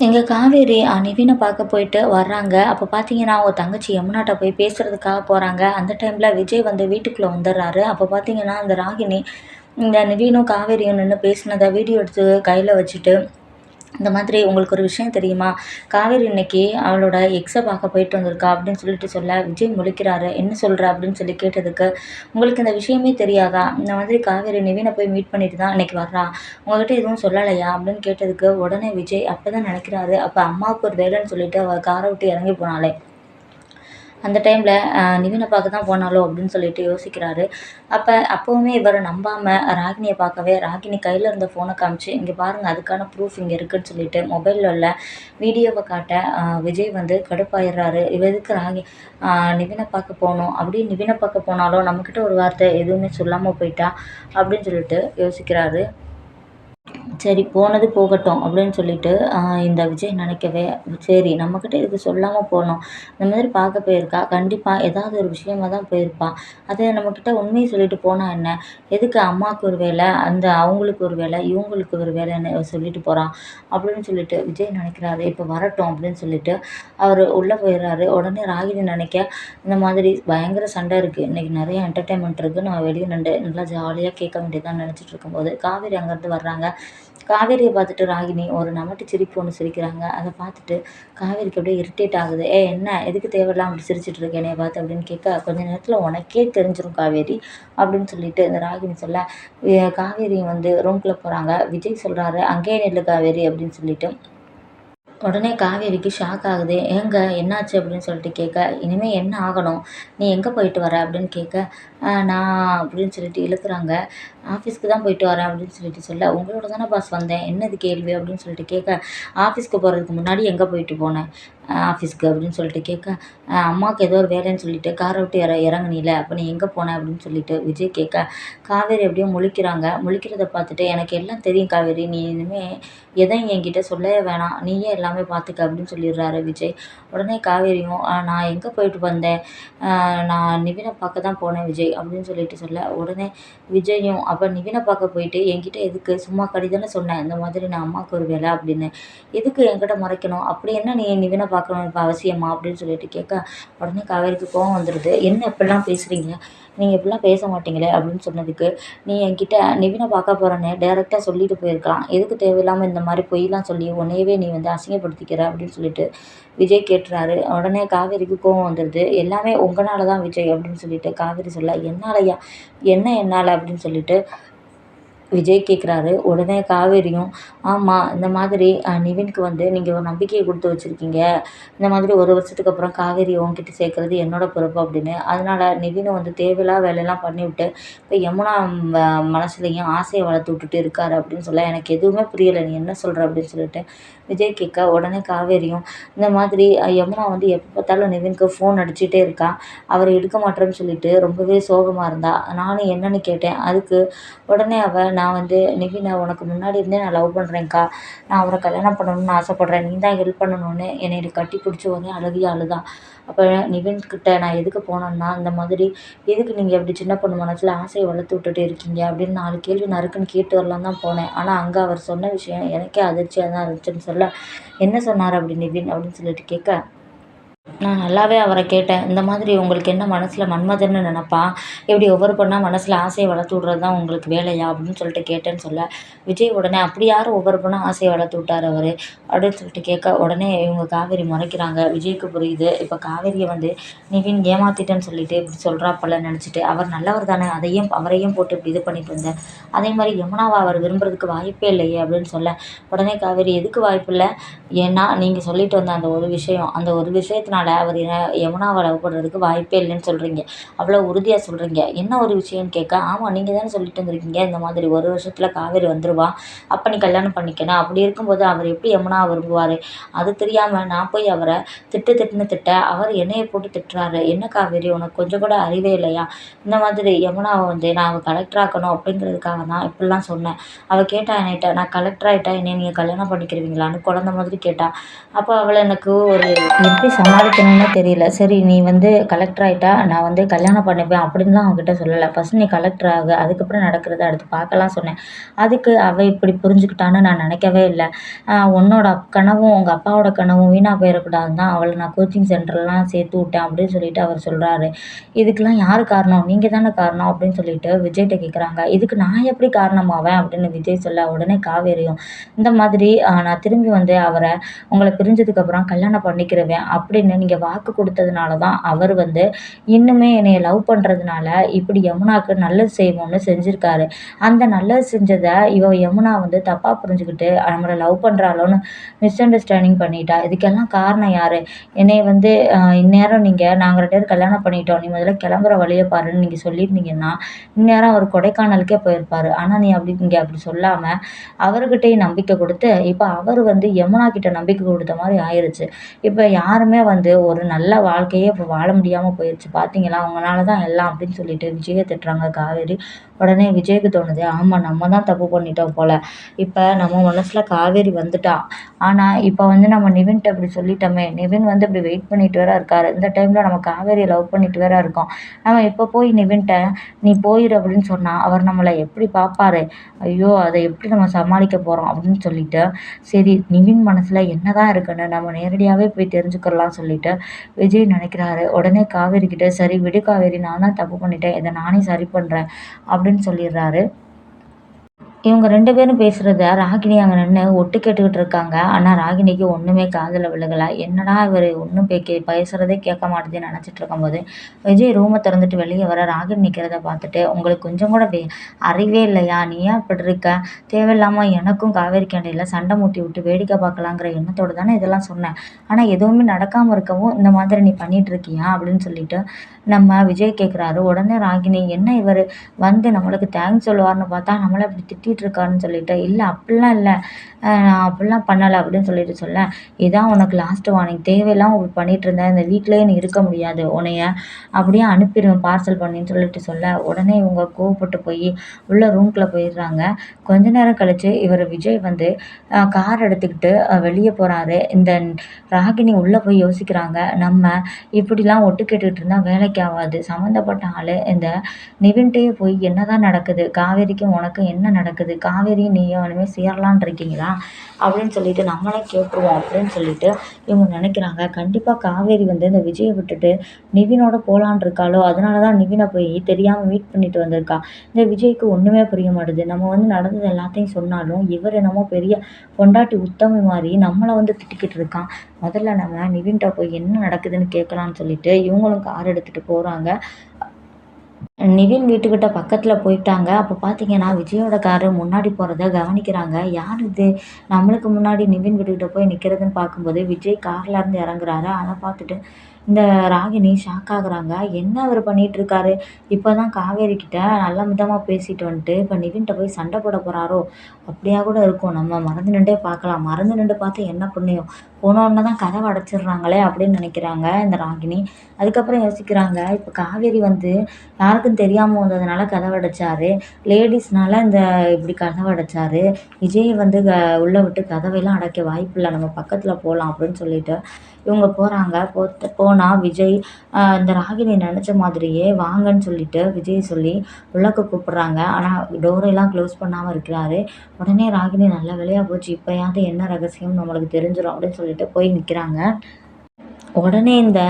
எங்கள் காவேரி அ பார்க்க போயிட்டு வர்றாங்க. அப்போ பார்த்தீங்கன்னா, அவங்க தங்கச்சி யமுனாட்ட போய் பேசுறதுக்காக போகிறாங்க அந்த டைமில் விஜய் வந்து வீட்டுக்குள்ளே வந்துடுறாரு அப்போ பார்த்தீங்கன்னா, அந்த ராகினி இந்த நிவீனும் காவேரியும் நின்று பேசினதை வீடியோ எடுத்து கையில் வச்சுட்டு, இந்த மாதிரி "உங்களுக்கு ஒரு விஷயம் தெரியுமா? காவேரி இன்னைக்கு அவளோட எக்ஸை பார்க்க போயிட்டு வந்திருக்கா" அப்படின்னு சொல்லிட்டு சொல்ல, விஜய் முழிக்கிறாரு. "என்ன சொல்கிற அப்படின்னு சொல்லி கேட்டதுக்கு, "உங்களுக்கு இந்த விஷயமே தெரியாதா? இந்த மாதிரி காவேரி நிவீனை போய் மீட் பண்ணிட்டு தான் இன்னைக்கு வர்றா. உங்ககிட்ட எதுவும் சொல்லலையா?" அப்படின்னு கேட்டதுக்கு, உடனே விஜய் அப்போ தான் நினைக்கிறாரு, அப்போ அம்மாவுக்கு ஒரு வேலைன்னு சொல்லிட்டு அவள் காரை விட்டு இறங்கி போனாளே, அந்த டைமில் நிவினை பார்க்க தான் போனாலோ அப்படின்னு சொல்லிட்டு யோசிக்கிறாரு. அப்போ அப்போவுமே இவரை நம்பாமல் ராகினியை பார்க்கவே, ராகினி கையில் இருந்த ஃபோனை காமிச்சு, இங்கே பாருங்கள் அதுக்கான ப்ரூஃப் இங்கே இருக்குன்னு" சொல்லிட்டு மொபைலில் உள்ள வீடியோவை காட்ட, விஜய் வந்து கடுப்பாயிடுறாரு இவருக்கு எதுக்கு ராகி நிவினை பார்க்க போகணும் அப்படியே நிவினை பார்க்க போனாலும் நம்மக்கிட்ட ஒரு வார்த்தை எதுவுமே சொல்லாமல் போயிட்டா, அப்படின்னு சொல்லிட்டு யோசிக்கிறாரு. சரி போனது போகட்டும் அப்படின்னு சொல்லிட்டு இந்த விஜய் நினைக்கவே, சரி நம்மக்கிட்ட இது சொல்லாமல் போனோம் இந்த மாதிரி பார்க்க போயிருக்கா. கண்டிப்பாக ஏதாவது ஒரு விஷயமா தான் போயிருப்பா. அதை நம்மக்கிட்ட உண்மையை சொல்லிட்டு போனால் என்ன? எதுக்கு அம்மாவுக்கு ஒரு வேலை, அந்த அவங்களுக்கு ஒரு வேலை, இவங்களுக்கு ஒரு வேலைன்னு சொல்லிட்டு போகிறான் அப்படின்னு சொல்லிட்டு விஜய் நினைக்கிறாரு. இப்போ வரட்டும் அப்படின்னு சொல்லிட்டு அவர் உள்ளே போயிடுறாரு உடனே ராகினி நினைக்க, இந்த மாதிரி பயங்கர சண்டை இருக்குது இன்றைக்கி நிறைய என்டர்டைன்மெண்ட் இருக்குது நம்ம வெளியே நண்டு நல்லா ஜாலியாக கேட்க வேண்டியதான் நினச்சிட்டு இருக்கும்போது, காவேரி அங்கேருந்து வர்றாங்க. காவேரியை பார்த்துட்டு ராகினி ஒரு நமட்டு சிரிப்பு ஒன்று சிரிக்கிறாங்க. அதை பார்த்துட்டு காவேரிக்கு அப்படியே இரிட்டேட் ஆகுது. ஏ என்ன? எதுக்கு தேவையில்லாம் அப்படி சிரிச்சுட்டு இருக்க என்னைய பார்த்து?" அப்படின்னு கேட்க, "கொஞ்ச நேரத்தில் உனக்கே தெரிஞ்சிடும் காவேரி" அப்படின்னு சொல்லிட்டு இந்த ராகினி சொல்ல, காவேரி வந்து ரூம்க்குள்ள போகிறாங்க விஜய் சொல்கிறாரு "அங்கேயே நெல்லு காவேரி" அப்படின்னு சொல்லிட்டு. உடனே காவேரிக்கு ஷாக் ஆகுது. "ஏங்க என்னாச்சு?" அப்படின்னு சொல்லிட்டு கேட்க, "இனிமே என்ன ஆகணும்? நீ எங்க போயிட்டு வர?" அப்படின்னு கேட்க, நான்" அப்படின்னு சொல்லிட்டு இழுக்கிறாங்க "ஆஃபீஸ்க்கு தான் போயிட்டு வரேன்" அப்படின்னு சொல்லிட்டு சொல்ல, "உங்களோட தானே பாஸ் வந்தேன். என்னது கேள்வி?" அப்படின்னு சொல்லிட்டு கேட்க, "ஆஃபீஸ்க்கு போகிறதுக்கு முன்னாடி எங்கே போயிட்டு போனேன் ஆஃபீஸ்க்கு" அப்படின்னு சொல்லிட்டு கேட்க, அம்மாவுக்கு ஏதோ ஒரு வேலைன்னு சொல்லிட்டு காரை விட்டு இற இறங்குனீல, அப்போ நீ எங்கே போன?" அப்படின்னு சொல்லிட்டு விஜய் கேட்க, காவேரி அப்படியே முழிக்கிறாங்க. முழிக்கிறத பார்த்துட்டு, "எனக்கு எல்லாம் தெரியும் காவேரி. நீ இனிமே எதையும் என்கிட்ட சொல்லவே வேணாம். நீயே எல்லாமே பார்த்துக்க" அப்படின்னு சொல்லிடுறாரு விஜய். உடனே காவேரியும், நான் எங்கே போயிட்டு வந்தேன்? நான் நிவினை பார்க்க தான் போனேன் விஜய்" அப்படின்னு சொல்லிட்டு சொல்ல, உடனே விஜயும், அப்போ நிவினை பார்க்க போயிட்டு என்கிட்ட எதுக்கு? சும்மா கடி சொன்னேன் இந்த மாதிரி நான் அம்மாவுக்கு ஒரு வேலை அப்படின்னு. எதுக்கு என்கிட்ட மறைக்கணும்? அப்படி என்ன நீ நிவினை பார்க்கணும் இப்போ அவசியமா?" அப்படின்னு சொல்லிட்டு கேட்க, உடனே காவேரிக்கு கோவம் வந்துடுது "என்ன இப்படிலாம் பேசுகிறீங்க நீங்கள் இப்படிலாம் பேச மாட்டீங்களே" அப்படின்னு சொன்னதுக்கு, "நீ என்கிட்ட நிவினை பார்க்க போகிறேன்னு டேரெக்டாக சொல்லிட்டு போயிருக்கலாம். எதுக்கு தேவையில்லாமல் இந்த மாதிரி பொய்லாம் சொல்லி உன்னையவே நீ வந்து அசிங்கப்படுத்திக்கிற?" அப்படின்னு சொல்லிட்டு விஜய் கேட்டுறாரு. உடனே காவேரிக்கு கோவம் வந்துடுது "எல்லாமே உங்களால தான் விஜய்" அப்படின்னு சொல்லிட்டு காவேரி சொல்ல, "என்னாலயா? என்ன என்னால் அப்படின்னு சொல்லிட்டு விஜய் கேட்குறாரு. உடனே காவேரியும், ஆமாம் இந்த மாதிரி நிவின்க்கு வந்து நீங்கள் ஒரு நம்பிக்கையை கொடுத்து வச்சிருக்கீங்க. இந்த மாதிரி ஒரு வருஷத்துக்கு அப்புறம் காவேரி உங்ககிட்ட சேர்க்குறது என்னோட பொறுப்பு அப்படின்னு. அதனால நிவினும் வந்து தேவையில்லா வேலையெல்லாம் பண்ணிவிட்டு, இப்போ யமுனா மனசுலையும் ஆசையை வளர்த்து விட்டுட்டு இருக்காரு" அப்படின்னு சொல்ல, "எனக்கு எதுவுமே புரியல. நீ என்ன சொல்கிற அப்படின்னு சொல்லிட்டு விஜய் கேட்க, உடனே காவேரியும், "இந்த மாதிரி யமுனா வந்து எப்போ பார்த்தாலும் நிவினுக்கு ஃபோன் அடிச்சுட்டே இருக்கா. அவரை எடுக்க மாட்டேன்னு சொல்லிட்டு ரொம்பவே சோகமாக இருந்தா. நானும் என்னன்னு கேட்டேன். அதுக்கு உடனே அவள் "நான் வந்து நிவின உனக்கு முன்னாடி இருந்தே நான் லவ் பண்ணுறேன்க்கா நான் அவரை கல்யாணம் பண்ணணும்னு ஆசைப்பட்றேன் நீ தான் ஹெல்ப் பண்ணணும்னு" என்னை கட்டி பிடிச்சு ஒரே அழுதான் அழுதா. நிவின் நிவின்கிட்ட நான் எதுக்கு போனேன்னா, இந்த மாதிரி "எதுக்கு நீங்கள் இப்படி சின்ன பொண்ணு மனசில் ஆசையை வளர்த்து விட்டுட்டு இருக்கீங்க?" அப்படின்னு நாலு கேள்வி நறுக்குன்னு கேட்டு வரலான்னு தான் போனேன். ஆனால் அங்கே அவர் சொன்ன விஷயம் எனக்கே அதிர்ச்சியாக தான் இருந்துச்சுன்னு சொல்ல, "என்ன சொன்னார் அப்படி நிவின்?" அப்படின்னு சொல்லிட்டு கேட்க, நான் நல்லாவே அவரை கேட்டேன். இந்த மாதிரி உங்களுக்கு என்ன மனசில் மன்மதன்னு நினப்பா இப்படி ஒவ்வொரு பொண்ணா மனசில் ஆசையை வளர்த்து விட்றது தான் உங்களுக்கு வேலையா? அப்படின்னு சொல்லிட்டு கேட்டேன்னு சொல்ல, விஜய் உடனே அப்படி யாரும் ஒவ்வொரு பொண்ணா ஆசையை வளர்த்து விட்டாரு அவர் அப்படின்னு சொல்லிட்டு கேட்க, உடனே இவங்க காவேரி முறைக்கிறாங்க. விஜய்க்கு புரியுது. இப்போ காவேரியை வந்து நிவின் ஏமாத்திட்டேன்னு சொல்லிட்டு இப்படி சொல்கிறா போல நினச்சிட்டு அவர் நல்லவர் தானே. அதையும் அவரையும் போட்டு இப்படி இது பண்ணிட்டு இருந்தேன் அதே மாதிரி யமுனாவை அவர் விரும்புறதுக்கு வாய்ப்பே இல்லையே அப்படின்னு சொல்ல, உடனே காவேரி எதுக்கு வாய்ப்பு இல்லை ஏன்னா நீங்கள் சொல்லிட்டு வந்த அந்த ஒரு விஷயம். அந்த ஒரு விஷயத்தினால அவர் யமுனாவை லவ் பண்ணுறதுக்கு வாய்ப்பே இல்லைன்னு சொல்கிறீங்க அவ்வளோ உறுதியாக சொல்கிறீங்க என்ன ஒரு விஷயம்னு கேட்க, ஆமாம் நீங்கள் தானே சொல்லிட்டு வந்திருக்கீங்க. இந்த மாதிரி ஒரு வருஷத்தில் காவேரி வந்துருவா. அப்போ நீ கல்யாணம் பண்ணிக்கணும். அப்படி இருக்கும்போது அவர் எப்படி யமுனா விரும்புவார் அது தெரியாமல் நான் போய் அவரை திட்டு திட்டுன்னு திட்ட, அவர் என்னையை போட்டு திட்டுறாரு. என்ன காவேரி உனக்கு கொஞ்சம் கூட அறிவே இல்லையா? இந்த மாதிரி யமுனாவை வந்து நான் அவள் கலெக்டர் ஆக்கணும் அப்படிங்கிறதுக்காக தான் இப்படிலாம் சொன்னேன். அவள் கேட்டா என்கிட்ட, "நான் கலெக்டர் ஆயிட்டா என்னை நீங்கள் கல்யாணம் பண்ணிக்கிறீங்களான்னு குழந்தை மாதிரி கேட்டா. அப்போ அவளை எனக்கு ஒரு எப்படி சமாளி சமாளிக்கணும்னே தெரியல. சரி நீ வந்து கலெக்டர் ஆகிட்டா நான் வந்து கல்யாணம் பண்ணிப்பேன் அப்படின்லாம் அவங்ககிட்ட சொல்லலை. ஃபஸ்ட் நீ கலெக்டர் ஆகு. அதுக்கப்புறம் நடக்கிறத அடுத்து பார்க்கலாம் சொன்னேன். அதுக்கு அவள் இப்படி புரிஞ்சுக்கிட்டான்னு நான் நினைக்கவே இல்லை. உன்னோட கனவும் உங்கள் அப்பாவோட கனவும் வீணாக போயிடக்கூடாதுன்னு தான் அவளை நான் கோச்சிங் சென்டர்லாம் சேர்த்து விட்டேன் அப்படின்னு சொல்லிட்டு அவர் சொல்கிறாரு இதுக்கெல்லாம் யார் காரணம்? நீங்கள் தானே காரணம் அப்படின்னு சொல்லிட்டு விஜய்கிட்ட கேட்குறாங்க இதுக்கு நான் எப்படி காரணமாவேன் அப்படின்னு விஜய் சொல்ல உடனே காவேரியும் இந்த மாதிரி நான் திரும்பி வந்து அவரை உங்களை பிரிஞ்சதுக்கப்புறம் கல்யாணம் பண்ணிக்கிறவேன் அப்படின்னு நீங்கள் வாக்கு கொடுத்ததுனால தான் அவர் வந்து இன்னுமே என்னைய லவ் பண்ணுறதுனால இப்படி யமுனாவுக்கு நல்லது செய்வோம்னு செஞ்சுருக்காரு. அந்த நல்லது செஞ்சதை இவ யமுனா வந்து தப்பாக புரிஞ்சுக்கிட்டு நம்மளை லவ் பண்ணுறாளோன்னு மிஸ் அண்டர்ஸ்டாண்டிங் பண்ணிட்டா. இதுக்கெல்லாம் காரணம் யார்? என்னைய வந்து இந்நேரம் நீங்கள் நாங்கள் ரெண்டு பேரும் கல்யாணம் பண்ணிட்டோம். நீ முதல்ல கிளம்புற வழியை பாருன்னு நீங்கள் சொல்லியிருந்தீங்கன்னா இந்நேரம் அவர் கொடைக்கானலுக்கே போயிருப்பார். ஆனால் நீ அப்படி இங்கே அப்படி சொல்லாமல் அவர்கிட்டயும் நம்பிக்கை கொடுத்து இப்போ அவர் வந்து யமுனா கிட்ட நம்பிக்கை கொடுத்த மாதிரி ஆயிடுச்சு இப்போ யாருமே வந்து வந்து ஒரு நல்ல வாழ்க்கையே இப்போ வாழ முடியாமல் போயிடுச்சு பார்த்தீங்களா அவங்களால தான் எல்லாம் அப்படின்னு சொல்லிட்டு விஜயை திட்டுறாங்க காவேரி. உடனே விஜய்க்கு தோணுது ஆமாம் நம்ம தான் தப்பு பண்ணிட்டோம் போல். இப்போ நம்ம மனசில் காவேரி வந்துட்டா. ஆனால் இப்போ வந்து நம்ம நிவின்ட்ட இப்படி சொல்லிட்டோமே. நிவின் வந்து இப்படி வெயிட் பண்ணிட்டு வேற இருக்காரு. இந்த டைமில் நம்ம காவேரியை லவ் பண்ணிட்டு வேற இருக்கோம். நம்ம இப்போ போய் நிவின்ட்ட நீ போயிரு அப்படின்னு சொன்னால் அவர் நம்மளை எப்படி பார்ப்பாரு ஐயோ அதை எப்படி நம்ம சமாளிக்க போகிறோம் அப்படின்னு சொல்லிட்டு சரி நிவின் மனசில் என்ன தான் இருக்குன்னு நம்ம நேரடியாகவே போய் தெரிஞ்சுக்கலாம் சொல்லிட்டு விஜய் நினைக்கிறாரு. உடனே காவேரி கிட்ட சரி விடு காவேரி நான் தான் தப்பு பண்ணிட்டேன். இதை நானே சரி பண்ணுறேன் அப்படின்னு சொல்லிடுறாரு. இவங்க ரெண்டு பேரும் பேசுகிறத ராகினி அங்கே நின்று ஒட்டு கேட்டுக்கிட்டு இருக்காங்க. ஆனால் ராகினிக்கு ஒன்றுமே காதில் விழுகலை. என்னடா இவர் ஒன்றும் பே கே பேசுகிறதே கேட்க மாட்டேதுன்னு நினச்சிட்டு இருக்கும்போது விஜய் ரூமை திறந்துட்டு வெளியே வர ராகினி நிற்கிறத பார்த்துட்டு உங்களுக்கு கொஞ்சம் கூட வே அறிவே இல்லையா? நீ ஏன் இப்படி இருக்க? தேவையில்லாமல் எனக்கும் காவேரி கேண்டையில் சண்டை மூட்டி விட்டு வேடிக்கை பார்க்கலாங்கிற எண்ணத்தோடு தானே இதெல்லாம் சொன்னேன் ஆனால் எதுவுமே நடக்காமல் இருக்கவும் இந்த மாதிரி நீ பண்ணிகிட்ருக்கியா அப்படின்னு சொல்லிட்டு நம்ம விஜய் கேட்குறாரு உடனே ராகினி என்ன இவர்? வந்து நம்மளுக்கு தேங்க்ஸ் சொல்லுவார்னு பார்த்தா நம்மளை இப்படி திட்டிகிட்டு இருக்காருன்னு சொல்லிட்டு இல்லை அப்படிலாம் இல்லை. நான் அப்படிலாம் பண்ணலை அப்படின்னு சொல்லிட்டு சொல்ல இதான் உனக்கு லாஸ்ட்டு வார்னிங் தேவையில்லாமல் இப்படி பண்ணிகிட்டு இருந்தேன் இந்த வீட்டிலேயே நீ இருக்க முடியாது. உன்னைய அப்படியே அனுப்பிடுவேன் பார்சல் பண்ணின்னு சொல்லிட்டு சொல்ல உடனே இவங்க கோவப்பட்டு போய் உள்ள ரூம்குள்ளே போயிடுறாங்க. கொஞ்ச நேரம் கழித்து இவர் விஜய் வந்து கார் எடுத்துக்கிட்டு வெளியே போகிறாரு இந்த ராகினி உள்ளே போய் யோசிக்கிறாங்க. நம்ம இப்படிலாம் ஒட்டு கேட்டுக்கிட்டு இருந்தால் வேலைக்கு ஆகாது. சம்மந்தப்பட்ட ஆள் இந்த நிவின்ட்டே போய் என்ன தான் நடக்குது? காவேரிக்கும் உனக்கும் என்ன நடக்குது? காவேரியும் நீயும் இனிமேல் சேரலான் இருக்கீங்களா? அப்படின்னு சொல்லிட்டு நம்மளே கேட்டுருவோம் அப்படின்னு சொல்லிட்டு இவங்க நினைக்கிறாங்க. கண்டிப்பாக காவேரி வந்து இந்த விஜயை விட்டுட்டு நிவினோட போகலான் இருக்காளோ? அதனால தான் நிவினை போய் தெரியாமல் மீட் பண்ணிட்டு வந்திருக்கா. இந்த விஜய்க்கு ஒன்றுமே புரிய மாட்டுது. நம்ம வந்து நடந்தது எல்லாத்தையும் சொன்னாலும் இவர் என்னமோ பெரிய பொண்டாட்டி உத்தமி மாதிரி நம்மளை வந்து திட்டிக்கிட்டு இருக்கான். முதல்ல நம்ம நிவின்கிட்ட போய் என்ன நடக்குதுன்னு கேட்கலான்னு சொல்லிட்டு இவங்களும் கார் எடுத்துகிட்டு போகிறாங்க நிவின் வீட்டுக்கிட்ட பக்கத்தில் போயிட்டாங்க. அப்போ பார்த்தீங்கன்னா விஜயோட காரு முன்னாடி போகிறத கவனிக்கிறாங்க. யார் இது? நம்மளுக்கு முன்னாடி நிவின் வீட்டுக்கிட்ட போய் நிற்கிறதுன்னு பார்க்கும்போது விஜய் கார்லேருந்து இறங்குறாரு. அதை பார்த்துட்டு இந்த ராகினி ஷாக் ஆகுறாங்க. என்ன அவர் பண்ணிகிட்ருக்காரு இப்போ தான் காவேரி கிட்ட நல்ல விதமாக பேசிட்டு வந்துட்டு இப்போ நிவின்கிட்ட போய் சண்டை போட போகிறாரோ அப்படியா கூட இருக்கும். நம்ம மறந்து நின்றே பார்க்கலாம். மறந்து நின்று பார்த்து என்ன புண்ணியம்? போனோடனே தான் கதவை அடைச்சிடுறாங்களே அப்படின்னு நினைக்கிறாங்க இந்த ராகினி. அதுக்கப்புறம் யோசிக்கிறாங்க இப்போ காவேரி வந்து யாருக்கும் தெரியாமல் வந்ததுனால கதவை அடைச்சாரு. லேடிஸ்னால இந்த இப்படி கதவை அடைச்சாரு. விஜய் வந்து க உள்ளே விட்டு கதவையெல்லாம் அடைக்க வாய்ப்பு இல்லை நம்ம பக்கத்தில் போகலாம் அப்படின்னு சொல்லிட்டு இவங்க போகிறாங்க போத்த போனால் விஜய் இந்த ராகினி நினச்ச மாதிரியே வாங்கன்னு சொல்லிட்டு விஜய் சொல்லி உள்ளக்க கூப்பிட்றாங்க. ஆனால் டோரெல்லாம் க்ளோஸ் பண்ணாமல் இருக்கிறாரு. உடனே ராகினி நல்ல வேலையாக போச்சு. இப்போயாவது என்ன ரகசியம் நம்மளுக்கு தெரிஞ்சிடும் அப்படின்னு சொல்லிட்டு போய் நிற்கிறாங்க உடனே இந்த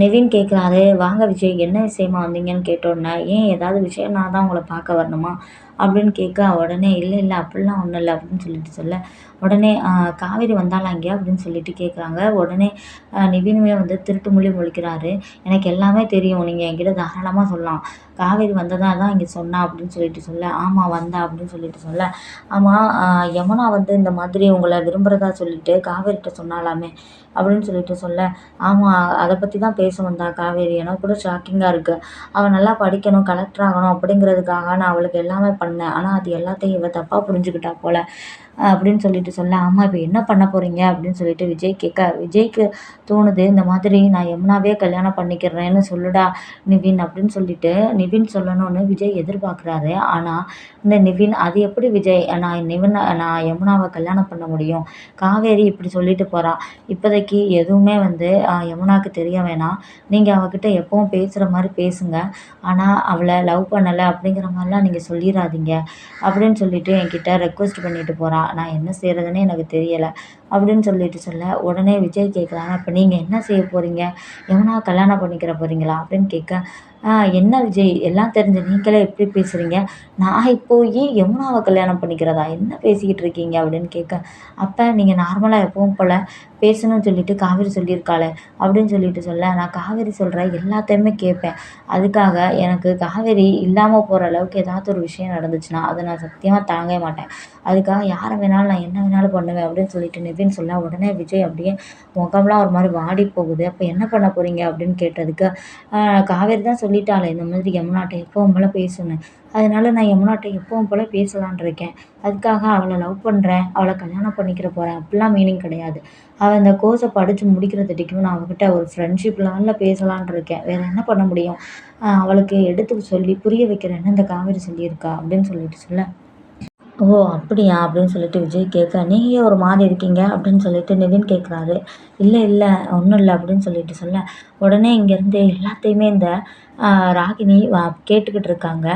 நிவின் கேட்குறாரு வாங்க விஜய் என்ன விஷயமா வந்தீங்கன்னு கேட்டோன்னே ஏன் ஏதாவது விஷயம்னா தான் உங்களை பார்க்க வரணுமா? அப்படின்னு கேட்க உடனே இல்லை இல்லை அப்படிலாம் ஒன்றும் இல்லை அப்படின்னு சொல்லிட்டு சொல்ல. உடனே காவேரி வந்தாளா இங்கே? அப்படின்னு சொல்லிட்டு கேட்குறாங்க உடனே நிவினுமே வந்து திருட்டு மொழி முழிக்கிறாரு. எனக்கு எல்லாமே தெரியும். நீங்கள் என்கிட்ட தாராளமாக சொல்லலாம். காவேரி வந்ததா தான் இங்கே சொன்னா அப்படின்னு சொல்லிட்டு சொல்ல. ஆமாம் வந்தா அப்படின்னு சொல்லிட்டு சொல்ல. ஆமாம் யமுனா வந்து இந்த மாதிரி உங்களை விரும்புகிறதா சொல்லிட்டு காவேரிகிட்ட சொன்னாலாமே அப்படின்னு சொல்லிட்டு சொல்ல. ஆமாம் அதை பற்றி தான் பேச வந்தா காவேரி. எனக்கு கூட ஷாக்கிங்காக இருக்குது அவள் நல்லா படிக்கணும் கலெக்டர் ஆகணும் அப்படிங்கிறதுக்காக நான் அவளுக்கு எல்லாமே பண்ணேன். ஆனால் அது எல்லாத்தையும் இவள் தப்பாக புரிஞ்சுக்கிட்டா போல் அப்படின்னு சொல்லிட்டு சொல்ல ஆமாம் இப்போ என்ன பண்ண போகிறீங்க அப்படின்னு சொல்லிட்டு விஜய் கேட்க விஜய்க்கு தோணுது இந்த மாதிரி நான் யமுனாவே கல்யாணம் பண்ணிக்கிறேன்னு சொல்லுடா நிவின் அப்படின்னு சொல்லிட்டு நிவின் சொல்லணும்னு விஜய் எதிர்பார்க்குறாரு. ஆனால் இந்த நிவின் அது எப்படி விஜய் நான் நிவின் நான் யமுனாவை கல்யாணம் பண்ண முடியும்? காவேரி இப்படி சொல்லிட்டு போகிறா இப்போதைக்கு எதுவுமே வந்து யமுனாவுக்கு தெரிய வேணாம். நீங்கள் அவகிட்ட எப்பவும் பேசுகிற மாதிரி பேசுங்க. ஆனால் அவளை லவ் பண்ணலை அப்படிங்கிற மாதிரிலாம் நீங்கள் சொல்லிடாதீங்க அப்படின்னு சொல்லிட்டு என்கிட்ட ரெக்வஸ்ட் பண்ணிட்டு போகிறா நான் என்ன செய்கிறதுன்னு எனக்கு தெரியலை. அப்படின்னு சொல்லிட்டு சொல்ல உடனே விஜய் கேட்குறாங்க இப்போ நீங்கள் என்ன செய்ய போகிறீங்க எவனா கல்யாணம் பண்ணிக்கிற போகிறீங்களா அப்படின்னு கேட்க என்ன விஜய்? எல்லாம் தெரிஞ்ச நீங்களே எப்படி பேசுகிறீங்க நான் போய் யமுனாவை கல்யாணம் பண்ணிக்கிறதா? என்ன பேசிக்கிட்டு இருக்கீங்க? அப்படின்னு கேட்க அப்போ நீங்கள் நார்மலாக எப்பவும் போல் பேசணும்னு சொல்லிட்டு காவேரி சொல்லியிருக்காளே அப்படின்னு சொல்லிட்டு சொல்ல நான் காவேரி சொல்கிற எல்லாத்தையுமே கேட்பேன். அதுக்காக எனக்கு காவேரி இல்லாமல் போகிற அளவுக்கு ஏதாவது ஒரு விஷயம் நடந்துச்சுன்னா அதை நான் சத்தியமாக தாங்கவே மாட்டேன். அதுக்காக யாரை வேணாலும் நான் என்ன வேணாலும் பண்ணுவேன் அப்படின்னு சொல்லிட்டு நிவின் சொல்ல உடனே விஜய் அப்படியே முகம்லாம் ஒரு மாதிரி வாடி போகுது. அப்போ என்ன பண்ண போகிறீங்க அப்படின்னு கேட்டதுக்கு காவேரி தான் சொல்லிட்டாளே இந்த மாதிரி யமுனாட்ட எப்போ உங்களை பேசணும் அதனால நான் யமுனாட்ட எப்பவும் போல் பேசலான் இருக்கேன். அதுக்காக அவளை லவ் பண்ணுறேன் அவளை கல்யாணம் பண்ணிக்கிற போகிறேன் அப்படிலாம் மீனிங் கிடையாது. அவள் அந்த கோர்ஸை படித்து முடிக்கிறதுக்கும் நான் அவகிட்ட ஒரு ஃப்ரெண்ட்ஷிப் லெவலில் பேசலான் இருக்கேன். வேறு என்ன பண்ண முடியும்? அவளுக்கு எடுத்து சொல்லி புரிய வைக்கிறேன்னு இந்த காவேரி சொல்லியிருக்கா அப்படின்னு சொல்லிட்டு சொல்ல. ஓ அப்படியா? அப்படின்னு சொல்லிட்டு விஜய் கேட்க நீங்கள் ஒரு மாதிரி இருக்கீங்க அப்படின்னு சொல்லிட்டு நிவின் கேட்குறாரு. இல்லை இல்லை ஒன்றும் இல்லை அப்படின்னு சொல்லிட்டு சொல்ல. உடனே இங்கேருந்து எல்லாத்தையுமே இந்த ராகினி வா கேட்டுக்கிட்டு இருக்காங்க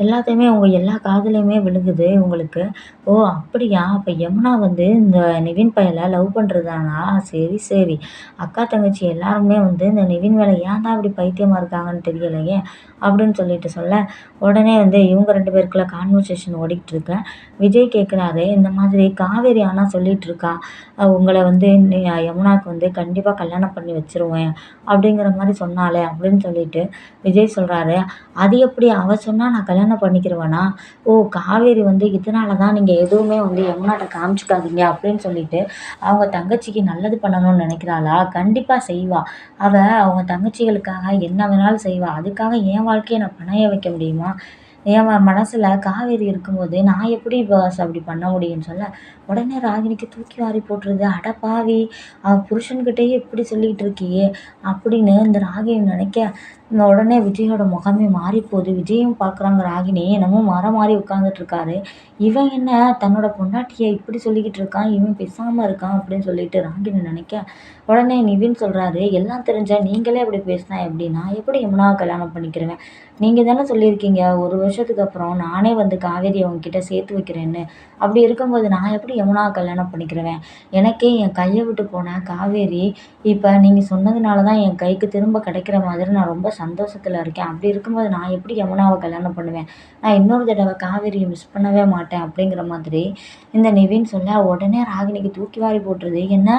எல்லாத்தையுமே அவங்க எல்லா காதலையுமே விழுகுது இவங்களுக்கு ஓ அப்படியா? அப்போ யமுனா வந்து இந்த நிவின் பையலை லவ் பண்ணுறதானா சரி சரி. அக்கா தங்கச்சி எல்லாருமே வந்து இந்த நிவின் மேலே ஏன் தான் இப்படி பைத்தியமாக இருக்காங்கன்னு தெரியலையே அப்படின்னு சொல்லிட்டு சொல்ல உடனே வந்து இவங்க ரெண்டு பேருக்குள்ள கான்வர்சேஷன் ஓடிக்கிட்டு இருக்கேன் விஜய் கேட்குறாரு இந்த மாதிரி காவேரி ஆனால் சொல்லிகிட்டு இருக்கா உங்களை வந்து யமுனாவுக்கு வந்து கண்டிப்பாக கல்யாணம் பண்ணி வச்சுருவேன் அப்படிங்கிற மாதிரி சொன்னாலே அப்படின்னு சொல்லிட்டு விஜய் சொல்கிறாரு அது எப்படி? அவள் சொன்னால் நான் கல்யாணம் பண்ணிக்கிறவனா ஓ காவேரி வந்து இதனால தான் நீங்கள் எதுவுமே வந்து யமுனாட்ட காமிச்சிக்காதீங்க அப்படின்னு சொல்லிட்டு அவங்க தங்கச்சிக்கு நல்லது பண்ணணும்னு நினைக்கிறாளா? கண்டிப்பாக செய்வா. அவள் அவங்க தங்கச்சிகளுக்காக என்ன வேணாலும் செய்வா. அதுக்காக என் வாழ்க்கையை நான் பணைய வைக்க முடியுமா? என் மனசில் காவேரி இருக்கும்போது நான் எப்படி பாஸ் அப்படி பண்ண முடியும்னு சொல்ல உடனே ராகினிக்கு தூக்கி வாரி போட்டுருது. அட பாவி அவள் புருஷன்கிட்டயே இப்படி சொல்லிகிட்டு இருக்கியே அப்படின்னு இந்த ராகினி நினைக்க உடனே விஜயோட முகமே மாறி போகுது விஜயும் பார்க்குறாங்க. ராகினி என்னமோ மரம் மாறி உட்காந்துட்டு இருக்காரு. இவன் என்ன தன்னோட பொண்டாட்டியை இப்படி சொல்லிக்கிட்டு இருக்கான்? இவன் பேசாமல் இருக்கான் அப்படின்னு சொல்லிட்டு ராகினி நினைக்க உடனே நிவின் சொல்கிறாரு எல்லாம் தெரிஞ்ச நீங்களே அப்படி பேசினா எப்படி? நான் எப்படி யமுனாவை கல்யாணம் பண்ணிக்கிறேன் நீங்கள் தானே சொல்லியிருக்கீங்க ஒரு வருஷத்துக்கு அப்புறம் நானே வந்து காவேரி அவங்கக்கிட்ட சேர்த்து வைக்கிறேன்னு. அப்படி இருக்கும்போது நான் எப்படி யமுனாவை கல்யாணம் பண்ணிக்கிறேன் எனக்கே என் கையை விட்டு போன காவேரி இப்போ நீங்கள் சொன்னதுனால தான் என் கைக்கு திரும்ப கிடைக்கிற மாதிரி நான் ரொம்ப சந்தோஷத்தில் இருக்கேன். அப்படி இருக்கும்போது நான் எப்படி யமுனாவை கல்யாணம் பண்ணுவேன்? நான் இன்னொரு தடவை காவேரியை மிஸ் பண்ணவே மாட்டேன் அப்படிங்கிற மாதிரி இந்த நிவின் சொல்ல உடனே ராகினிக்கு தூக்கி வாரி போட்டுருது. என்ன?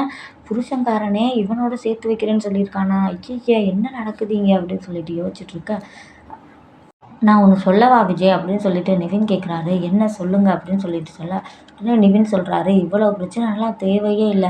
புருஷன்காரனே இவனோட சேர்த்து வைக்கிறேன்னு சொல்லியிருக்கானா? ஐயா என்ன நடக்குதுங்க? அப்படின்னு சொல்லிட்டு யோசிச்சுட்டு நான் ஒன்று சொல்லவா விஜய்? அப்படின்னு சொல்லிட்டு நிவின் கேட்குறாரு என்ன சொல்லுங்கள் அப்படின்னு சொல்லிட்டு சொல்ல உடனே நிவின் சொல்கிறாரு இவ்வளோ பிரச்சனைலாம் தேவையே இல்லை.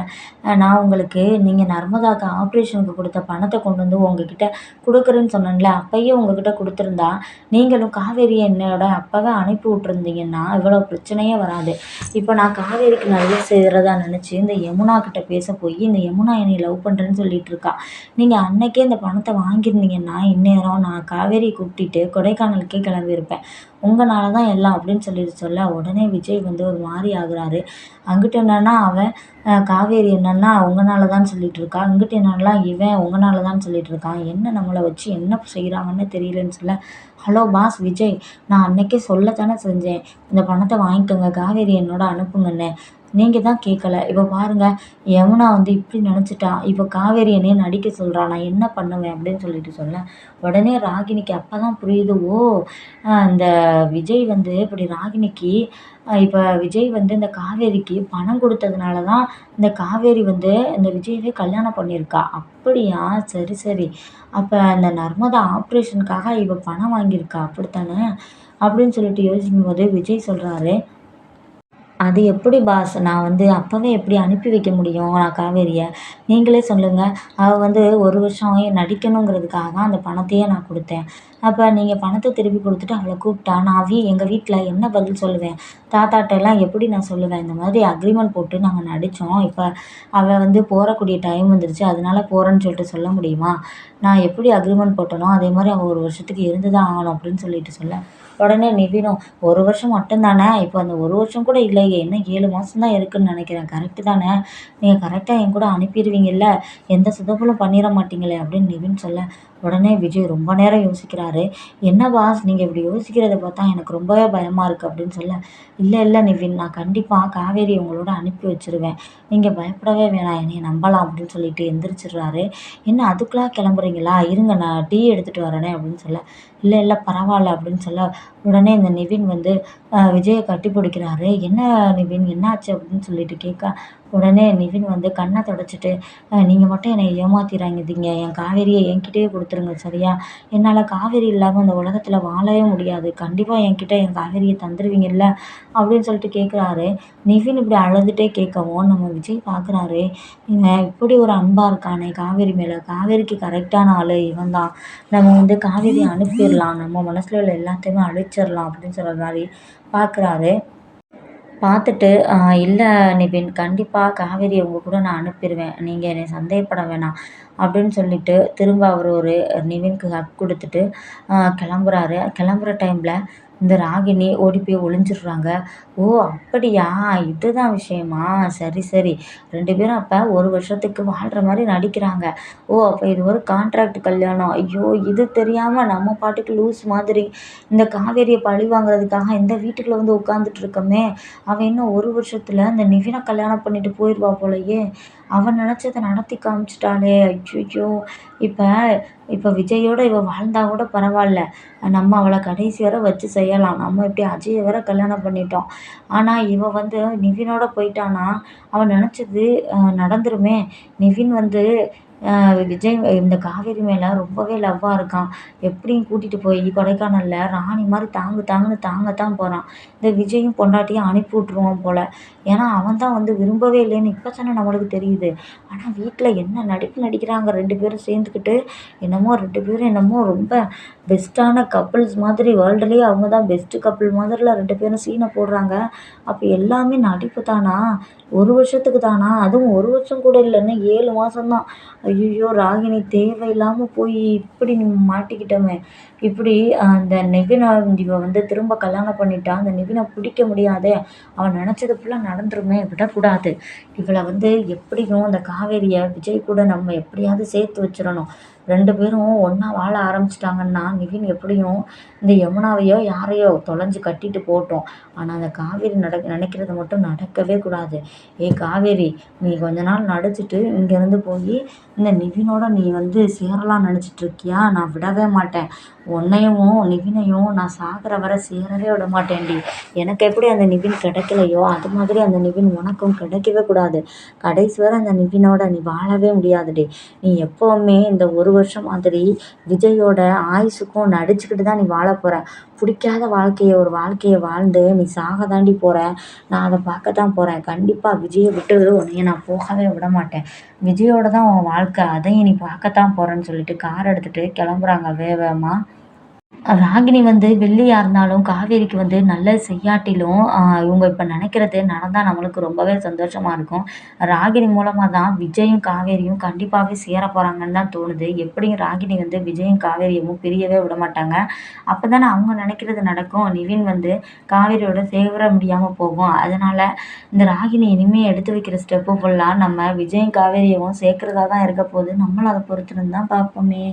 நான் உங்களுக்கு நீங்கள் நர்மதாவுக்கு ஆப்ரேஷனுக்கு கொடுத்த பணத்தை கொண்டு வந்து உங்ககிட்ட கொடுக்குறேன்னு சொன்னேன்ல அப்போயே உங்ககிட்ட கொடுத்துருந்தா நீங்களும் காவேரி என்னோட அப்போவே அனுப்பி விட்ருந்தீங்கன்னா இவ்வளோ பிரச்சனையே வராது. இப்போ நான் காவேரிக்கு நல்லது செய்கிறதா நினச்சி இந்த யமுனா கிட்ட பேச போய் இந்த யமுனா என்னை லவ் பண்ணுறேன்னு சொல்லிட்டு இருக்கா. நீங்கள் அன்னைக்கே இந்த பணத்தை வாங்கியிருந்தீங்கன்னா இந்நேரம் நான் காவேரி கூப்பிட்டுட்டு கொடைக்கானலுக்கே கிளம்பியிருப்பேன். உங்களால தான் எல்லாம் அப்படின்னு சொல்லிட்டு சொல்ல உடனே விஜய் வந்து ஒரு மாதிரி ஆகுறாரு. அங்கிட்டு என்னன்னா அவன் காவேரி என்னன்னா உங்களால தான் சொல்லிட்டு இருக்கா? இங்கிட்டு என்னன்னா இவன் உங்களால தான் சொல்லிட்டு இருக்கான் என்ன நம்மளை வச்சு என்ன செய்கிறாங்கன்னு தெரியலன்னு சொல்ல ஹலோ பாஸ் விஜய் நான் அன்னைக்கே சொல்லத்தானே செஞ்சேன். இந்த பணத்தை வாங்கிக்கோங்க காவேரி என்னோட அனுப்புங்கன்னு. நீங்கள் தான் கேட்கல இப்போ பாருங்கள் யமுனா வந்து இப்படி நினச்சிட்டா இப்போ காவேரி என்னைய நடிக்க சொல்கிறா நான் என்ன பண்ணுவேன் அப்படின்னு சொல்லிட்டு சொல்ல. உடனே ராகினிக்கு அப்போ தான் புரியுது ஓ இந்த விஜய் வந்து இப்படி ராகினிக்கு இப்போ விஜய் வந்து இந்த காவேரிக்கு பணம் கொடுத்ததுனால தான் இந்த காவேரி வந்து இந்த விஜயவே கல்யாணம் பண்ணியிருக்கா. அப்படியா? சரி சரி. அப்போ அந்த நர்மதா ஆப்ரேஷனுக்காக இவ பணம் வாங்கியிருக்கா அப்படித்தானே? அப்படின்னு சொல்லிட்டு யோசிக்கும் போது விஜய் சொல்கிறாரு அது எப்படி பாஸ் நான் வந்து அப்போவே எப்படி அனுப்பி வைக்க முடியும்? நான் காவேரியை. நீங்களே சொல்லுங்கள் அவள் வந்து ஒரு வருஷம் நடிக்கணுங்கிறதுக்காக தான் அந்த பணத்தையே நான் கொடுத்தேன். அப்போ நீங்கள் பணத்தை திருப்பி கொடுத்துட்டு அவளை கூப்பிட்டா நான் வீ எங்கள் வீட்டில் என்ன பதில் சொல்லுவேன்? தாத்தாட்டெல்லாம் எப்படி நான் சொல்லுவேன்? இந்த மாதிரி அக்ரிமெண்ட் போட்டு நாங்கள் நடித்தோம் இப்போ அவள் வந்து போகக்கூடிய டைம் வந்துருச்சு. அதனால் போகிறேன்னு சொல்லிட்டு சொல்ல முடியுமா? நான் எப்படி அக்ரிமெண்ட் போட்டனோ அதே மாதிரி அவள் ஒரு வருஷத்துக்கு இருந்து தான் ஆகணும் அப்படின்னு சொல்லிட்டு சொல்ல. உடனே நிவினும் ஒரு வருஷம் மட்டும்தானே? இப்போ அந்த ஒரு வருஷம் கூட இல்லையே. இன்னும் ஏழு மாதம் தான் இருக்குதுன்னு நினைக்கிறேன். கரெக்டு தானே? நீங்கள் கரெக்டாக என் கூட அனுப்பிடுவீங்கல்ல? எந்த சுதப்பலும் பண்ணிட மாட்டீங்களே அப்படின்னு நிவின் சொல்ல உடனே விஜய் ரொம்ப நேரம் யோசிக்கிறாரு. என்ன பாஸ் நீங்கள் இப்படி யோசிக்கிறத பார்த்தா எனக்கு ரொம்பவே பயமாக இருக்குது அப்படின்னு சொல்ல இல்லை இல்லை நிவின் நான் கண்டிப்பாக காவேரி உங்களோட அனுப்பி வச்சுருவேன். நீங்கள் பயப்படவே வேணாம் என்னையை நம்பலாம் அப்படின்னு சொல்லிட்டு எந்திரிச்சிடுறாரு. என்ன அதுக்குலாம் கிளம்புறீங்களா? இருங்க நான் டீ எடுத்துகிட்டு வரேனே அப்படின்னு சொல்ல இல்லை இல்லை பரவாயில்ல அப்படின்னு சொல்ல உடனே இந்த நிவின் வந்து விஜயை கட்டி பிடிக்கிறாரு. என்ன நிவின்? என்னாச்சு? அப்படின்னு சொல்லிட்டு கேட்க உடனே நிவின் வந்து கண்ணை தொடச்சிட்டு நீங்கள் மட்டும் என்னை ஏமாத்திடாதீங்க என் காவேரியை என்கிட்டயே கொடுத்துருங்க சரியா? என்னால் காவேரி இல்லாமல் இந்த உலகத்தில் வாழவே முடியாது. கண்டிப்பாக என்கிட்ட என் காவேரியை தந்துடுவீங்கல்ல அப்படின்னு சொல்லிட்டு கேட்குறாரு நிவின் இப்படி அழுதுகிட்டே கேட்கவும் நம்ம விஜய் பார்க்குறாரு இவன் இப்படி ஒரு அன்பாக இருக்கானே காவேரி மேலே. காவேரிக்கு கரெக்டான ஆள் இவன் தான் நம்ம வந்து காவேரி அனுப்பிடலாம். நம்ம மனசில் உள்ள எல்லாத்தையுமே அழிச்சிடலாம். அப்படின்னு சொல்கிற மாதிரி பார்க்குறாரு பார்த்துட்டு இல்லை நிவின் கண்டிப்பாக காவேரியை உங்கள் கூட நான் அனுப்பிடுவேன் நீங்கள் என்னை சந்தேகப்பட வேணாம். அப்படின்னு சொல்லிட்டு திரும்ப அவர் ஒரு நிவின்க்கு ஹக் கொடுத்துட்டு கிளம்புறாரு. கிளம்புற டைமில் இந்த ராகினி ஓடி போய் ஒளிஞ்சிடுறாங்க. ஓ அப்படியா? இதுதான் விஷயமா? சரி சரி. ரெண்டு பேரும் அப்போ ஒரு வருஷத்துக்கு வாழ்கிற மாதிரி நடிக்கிறாங்க. ஓ அப்போ இது ஒரு கான்ட்ராக்ட் கல்யாணம். ஐயோ இது தெரியாமல் நம்ம பாட்டுக்கு லூஸ் மாதிரி இந்த காவேரியை பழி வாங்குறதுக்காக இந்த வீட்டுக்குள்ளே வந்து உட்காந்துட்டு இருக்கோமே. அவன் இன்னும் ஒரு வருஷத்தில் இந்த நிவினை கல்யாணம் பண்ணிட்டு போயிடுவா போலயே. அவன் நினச்சத நடத்தி காமிச்சிட்டாளே. ஐயோ இப்போ இப்போ விஜயோட இவள் வாழ்ந்தா கூட பரவாயில்ல. நம்ம அவளை கடைசி வரை வச்சு செய்யலாம். நம்ம இப்படி அஜயை வேற கல்யாணம் பண்ணிட்டோம். ஆனால் இவள் வந்து நிவினோட போயிட்டானா? அவன் நினச்சது நடந்துருமே. நிவின் வந்து விஜய் இந்த காவேரி மேலே ரொம்பவே லவ்வாக இருக்கான். எப்படியும் கூட்டிகிட்டு போய் கொடைக்கானலில் ராணி மாதிரி தாங்கு தாங்குன்னு தாங்கத்தான் போகிறான் இந்த விஜயும் பொண்டாட்டியும் அனுப்பி விட்ருவான் போல். ஏன்னா அவன் தான் வந்து விரும்பவே இல்லைன்னு இப்போ தானே நம்மளுக்கு தெரியுது. ஆனால் வீட்டில் என்ன நடிப்பு நடிக்கிறாங்க ரெண்டு பேரும் சேர்ந்துக்கிட்டு என்னமோ ரெண்டு பேரும் என்னமோ ரொம்ப பெஸ்ட்டான கப்புள்ஸ் மாதிரி வேர்ல்டுலேயே அவங்க தான் பெஸ்ட்டு கப்புள் மாதிரிலாம் ரெண்டு பேரும் சீனை போடுறாங்க. அப்போ எல்லாமே நடிப்பு தானா? ஒரு வருஷத்துக்கு தானா? அதுவும் ஒரு வருஷம் கூட இல்லைன்னு ஏழு மாதம் தான் ஐயையோ ராகினி தேவையில்லாமல் போய் இப்படி மாட்டிக்கிட்டோமே. இப்படி அந்த நெவினா இவ வந்து திரும்ப கல்யாணம் பண்ணிட்டா அந்த நிவினை பிடிக்க முடியாதே. அவன் நினச்சது ஃபுல்லாக நடந்துருமே விடக்கூடாது. இவளை வந்து எப்படியும் அந்த காவேரியை விஜய் கூட நம்ம எப்படியாவது சேர்த்து வச்சிடணும். ரெண்டு பேரும் ஒன்றா வாழ ஆரம்பிச்சிட்டாங்கன்னா நிவின் எப்படியும் இந்த யமுனாவையோ யாரையோ தொலைஞ்சு கட்டிட்டு போட்டோம் ஆனால் அந்த காவேரி நடக்க நினைக்கிறது மட்டும் நடக்கவே கூடாது. ஏய் காவேரி நீ கொஞ்ச நாள் நடிச்சிட்டு இங்கேருந்து போய் இந்த நிவினோட நீ வந்து சேரலாம் நினச்சிட்டு இருக்கியா? நான் விடவே மாட்டேன். உன்னையும் நிவினையும் நான் சாகிற வரை சேரவே விட மாட்டேன்டி. எனக்கு எப்படி அந்த நிவின் கிடைக்கலையோ அது மாதிரி அந்த நிவின் உனக்கும் கிடைக்கவே கூடாது. கடைசி வரை அந்த நிவினோட நீ வாழவே முடியாதுடி. நீ எப்போவுமே இந்த ஒரு வருஷம் மாதிரி விஜயோட ஆயுசுக்கும் நடிச்சுக்கிட்டு தான் நீ வாழ போகிற பிடிக்காத வாழ்க்கையை ஒரு வாழ்க்கையை வாழ்ந்து நீ சாக தாண்டி போகிற நான் அதை பார்க்க தான் போகிறேன் கண்டிப்பாக விஜயை விட்டு உன்னைய நான் போகவே விட மாட்டேன். விஜயோட தான் உன் வாழ்க்கை. அதையும் நீ பார்க்கத்தான் போகிறேன்னு சொல்லிட்டு கார் எடுத்துகிட்டு கிளம்புறாங்க வேகமாக ராகினி வந்து வெள்ளியா இருந்தாலும் காவேரிக்கு வந்து நல்லது செய்யாட்டிலும் இவங்க இப்போ நினைக்கிறது நடந்தால் நம்மளுக்கு ரொம்பவே சந்தோஷமாக இருக்கும். ராகினி மூலமாக தான் விஜயும் காவேரியும் கண்டிப்பாகவே சேர போகிறாங்கன்னு தான் தோணுது. எப்படியும் ராகினி வந்து விஜயும் காவேரியவும் பிரியவே விட மாட்டாங்க. அப்போதானே அவங்க நினைக்கிறது நடக்கும். நிவின் வந்து காவேரியோட சேர முடியாமல் போகும். அதனால் இந்த ராகினி இனிமேல் எடுத்து வைக்கிற ஸ்டெப்பு ஃபுல்லாக நம்ம விஜயும் காவேரியவும் சேர்க்குறதா தான் இருக்க போகுது. நம்மளும் அதை பொறுத்திருந்து தான் பார்ப்போமே.